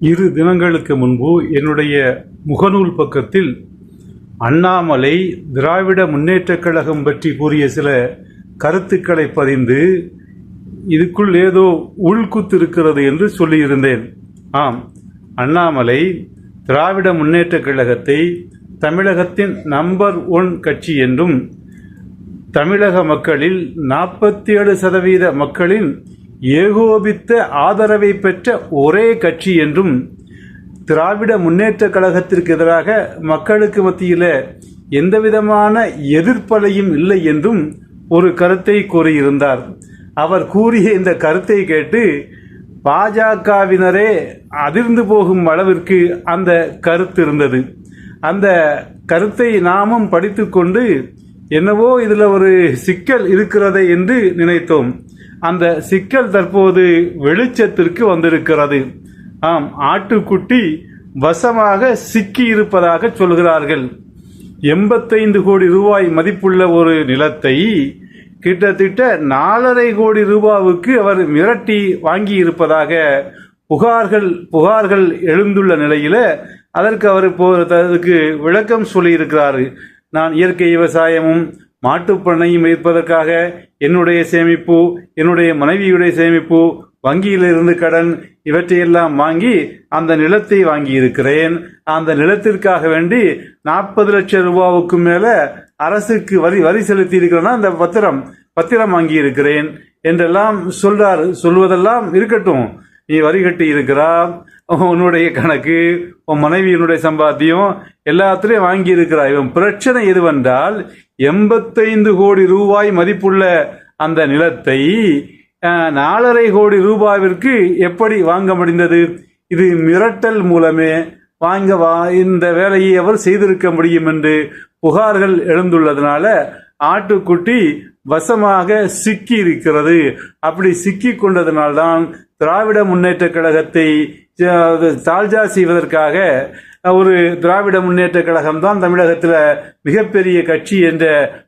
இரு தினங்களுக்கு முன்பு என்னுடைய முகநூல் பக்கத்தில் அண்ணாமலை திராவிட முன்னேற்றக் கழகம் பற்றி கூறிய சில கருத்துக்களை பதிந்து இதுக்குள் ஏதோ உள்குத்து இருக்கிறது என்று சொல்லியிருந்தேன். ஆம் அண்ணாமலை திராவிட முன்னேற்றக் கழகத்தை தமிழகத்தின் நம்பர் ஒன் கட்சி என்றும் தமிழக மக்களில் நாற்பத்தி ஏழு சதவீத மக்களின் ஏகோபித்த ஆதரவை பெற்ற ஒரே கட்சி என்றும் திராவிட முன்னேற்ற கழகத்திற்கு எதிராக மக்களுக்கு மத்தியில் எந்தவிதமான எதிர்ப்பலையும் இல்லை என்றும் ஒரு கருத்தை கூறியிருந்தார். அவர் கூறிய இந்த கருத்தை கேட்டு பாஜகவினரே அதிர்ந்து போகும் அளவிற்கு அந்த கருத்து இருந்தது. அந்த கருத்தை நாமும் படித்துக்கொண்டு என்னவோ இதில் ஒரு சிக்கல் இருக்கிறதை என்று நினைத்தோம். அந்த சிக்கல் தற்போது வெளிச்சத்திற்கு வந்திருக்கிறது. ஆம் ஆட்டுக்குட்டி வசமாக சிக்கி இருப்பதாக சொல்கிறார்கள். எண்பத்தைந்து கோடி ரூபாய் மதிப்புள்ள ஒரு நிலத்தை கிட்டத்தட்ட நாலரை கோடி ரூபாவுக்கு அவர் மிரட்டி வாங்கி இருப்பதாக புகார்கள் புகார்கள் எழுந்துள்ள நிலையில அதற்கு அவர் இப்போ அதுக்கு விளக்கம் சொல்லியிருக்கிறார். நான் இயற்கை விவசாயமும் மாட்டுப்பண்ணையும் வைப்பதற்காக என்னுடைய சேமிப்பு என்னுடைய மனைவியுடைய சேமிப்பு வங்கியிலிருந்து கடன் இவற்றையெல்லாம் வாங்கி அந்த நிலத்தை வாங்கி இருக்கிறேன் அந்த நிலத்திற்காக வேண்டி நாற்பது லட்சம் ரூபாவுக்கு மேலே அரசுக்கு வரி வரி செலுத்தி இருக்கிறேன்னா அந்த பத்திரம் பத்திரம் வாங்கி இருக்கிறேன் என்றெல்லாம் சொல்றாரு சொல்வதெல்லாம் இருக்கட்டும். நீ வரி கட்டி இருக்கிறா உன்னுடைய கணக்கு உன் மனைவியினுடைய சம்பாத்தியம் எல்லாத்திலையும் வாங்கி இருக்கிறா இவன் பிரச்சனை எதுவென்றால் எண்பத்தைந்து கோடி ரூபாய் மதிப்புள்ள அந்த நிலத்தை நாலரை கோடி ரூபாவிற்கு எப்படி வாங்க முடிந்தது? இது மிரட்டல் மூலமே வாங்க வா இந்த வேலையை அவர் செய்திருக்க முடியும் என்று புகார்கள் எழுந்துள்ளதுனால ஆட்டுக்குட்டி வசமாக சிக்கி இருக்கிறது அப்படி சிக்கி கொண்டதனால்தான் திராவிட முன்னேற்ற கழகத்தை அஹ், தாழ்ஜா செய்வதற்காக ஒரு திராவிட முன்னேற்ற கழகம் தான் தமிழகத்தில் மிகப்பெரிய கட்சி என்ற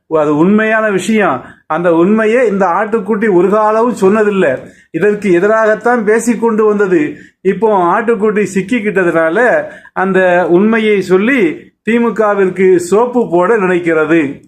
அது உண்மையான விஷயம். அந்த உண்மையை இந்த ஆட்டுக்குட்டி ஒரு காலமும் சொன்னதில்லை. இதற்கு எதிராகத்தான் பேசிக்கொண்டு வந்தது. இப்போ ஆட்டுக்குட்டி சிக்கிக்கிட்டதுனால அந்த உண்மையை சொல்லி திமுகவிற்கு சோப்பு போட நினைக்கிறது.